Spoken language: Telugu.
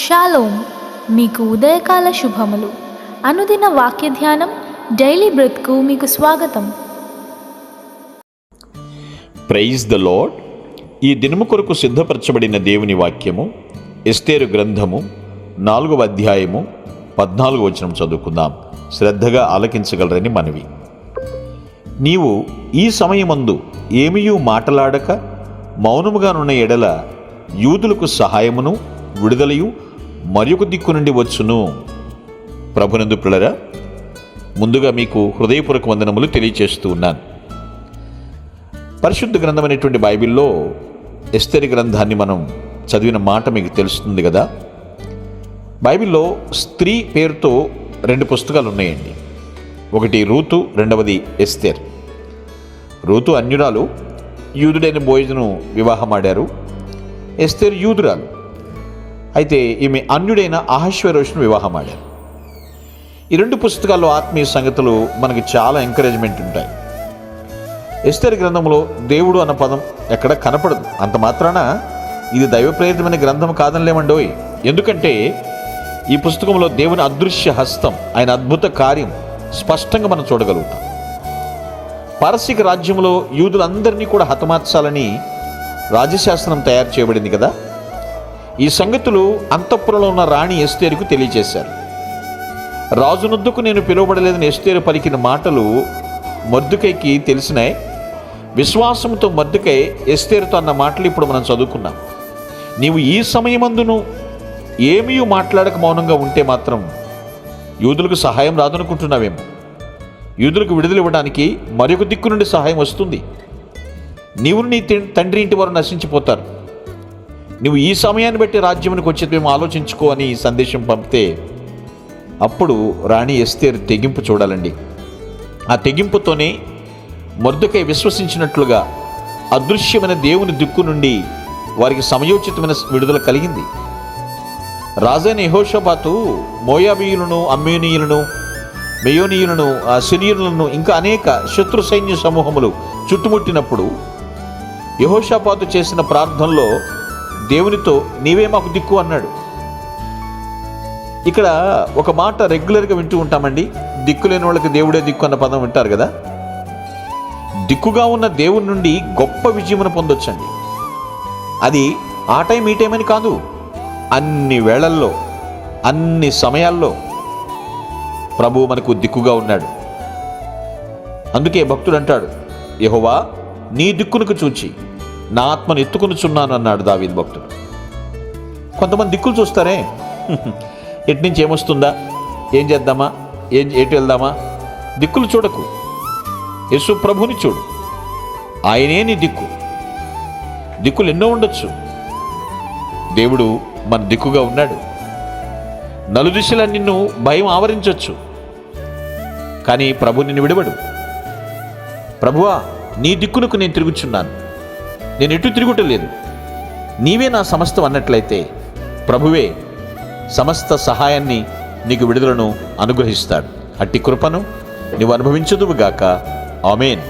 షాలోమ్ మీకు ఉదయకాల శుభములు. అనుదిన వాక్య ధ్యానం డైలీ బ్రెత్కు మీకు స్వాగతం. Praise the lord. ఈ దినము కొరకు సిద్ధపరచబడిన దేవుని వాక్యము ఎస్తేరు గ్రంథము నాలుగవ అధ్యాయము పద్నాలుగు వచనం చదువుకుందాం. శ్రద్ధగా ఆలకించగలరని మనవి. నీవు ఈ సమయమందు ఏమియూ మాటలాడక మౌనముగానున్న ఎడల యూదులకు సహాయమును విడుదలయు మరొక దిక్కు నుండి వచ్చును. ప్రభునందు పిల్లరా ముందుగా మీకు హృదయపూర్వక వందనములు తెలియచేస్తూ ఉన్నాను. పరిశుద్ధ గ్రంథమైనటువంటి బైబిల్లో ఎస్తరి గ్రంథాన్ని మనం చదివిన మాట మీకు తెలుస్తుంది కదా. బైబిల్లో స్త్రీ పేరుతో రెండు పుస్తకాలు ఉన్నాయండి ఒకటి రూతు రెండవది ఎస్తేర్. రూతు అన్యురాలు యూదుడైన బోయజును వివాహమాడారు. ఎస్తేర్ యూదురాలు అయితే ఈమె అన్యుడైన అహశ్వరోష్ను వివాహమాడారు. ఈ రెండు పుస్తకాల్లో ఆత్మీయ సంగతులు మనకి చాలా ఎంకరేజ్మెంట్ ఉంటాయి. ఎస్తేర్ గ్రంథంలో దేవుడు అన్న పదం ఎక్కడ కనపడదు. అంత మాత్రాన ఇది దైవప్రేరితమైన గ్రంథం కాదనిలేమండోయ్. ఎందుకంటే ఈ పుస్తకంలో దేవుని అదృశ్య హస్తం ఆయన అద్భుత కార్యం స్పష్టంగా మనం చూడగలుగుతాం. పారసీక రాజ్యంలో యూదులందరినీ కూడా హతమార్చాలని రాజశాస్త్రం తయారు చేయబడింది కదా? ఈ సంగతులు అంతఃపురంలో ఉన్న రాణి ఎస్తేరుకు తెలియజేశారు. రాజునొద్దుకు నేను పిలువబడలేదని ఎస్తేరు పలికిన మాటలు మర్దుకైకి తెలిసినాయి. విశ్వాసంతో మర్దుకై ఎస్తేరుతో అన్న మాటలు ఇప్పుడు మనం చదువుకున్నాం. నీవు ఈ సమయమందును ఏమీ మాట్లాడక మౌనంగా ఉంటే మాత్రం యూదులకు సహాయం రాదనుకుంటున్నావేమో. యూదులకు విడుదల ఇవ్వడానికి మరొక దిక్కు నుండి సహాయం వస్తుంది. నీవు నీ తి- తండ్రి ఇంటి వారు నశించిపోతారు. నువ్వు ఈ సమయాన్ని బట్టి రాజ్యమునికి వచ్చి మేము ఆలోచించుకో అని ఈ సందేశం పంపితే అప్పుడు రాణి ఎస్తేర్ తెగింపు చూడాలండి. ఆ తెగింపుతోనే మొద్దుకై విశ్వసించినట్లుగా అదృశ్యమైన దేవుని దిక్కు నుండి వారికి సమయోచితమైన విడుదల కలిగింది. రాజైన యహోషబాతు మోయాబీయులను అమ్మేనీయులను మెయోనీయులను ఆ ఇంకా అనేక శత్రు సైన్య సమూహములు చుట్టుముట్టినప్పుడు యహోషాపాతు చేసిన ప్రార్థనలో దేవునితో నీవే మాకు దిక్కు అన్నాడు. ఇక్కడ ఒక మాట రెగ్యులర్గా వింటూ ఉంటామండి. దిక్కు లేని వాళ్ళకి దేవుడే దిక్కు అన్న పదం వింటారు కదా? దిక్కుగా ఉన్న దేవుని నుండి గొప్ప విజయమును పొందొచ్చండి. అది ఆ టైం ఈ టైం అని కాదు. అన్ని వేళల్లో అన్ని సమయాల్లో ప్రభువు మనకు దిక్కుగా ఉన్నాడు. అందుకే భక్తుడు అంటాడు యహోవా నీ దిక్కునకు చూచి నా ఆత్మను ఎత్తుకునుచున్నాను అన్నాడు దావీద్ భక్తుడు. కొంతమంది దిక్కులు చూస్తారే? ఎటు నుంచి ఏమొస్తుందా? ఏం చేద్దామా? ఏం ఎటు వెళ్దామా? దిక్కులు చూడకు. యశు ప్రభుని చూడు. ఆయనే నీ దిక్కు. దిక్కులు ఎన్నో ఉండొచ్చు. దేవుడు మన దిక్కుగా ఉన్నాడు. నలుదిశలా నిన్ను భయం ఆవరించవచ్చు కానీ ప్రభు నిన్ను విడవడు. ప్రభువా నీ దిక్కునకు నేను తిరుగుచున్నాను. నేను ఎటు తిరుగుటలేదు నీవే నా సమస్తం అన్నట్లయితే ప్రభువే సమస్త సహాయాన్ని నీకు విడుదలను అనుగ్రహిస్తాడు. అట్టి కృపను నీవు అనుభవించదువుగాక ఆమెన్.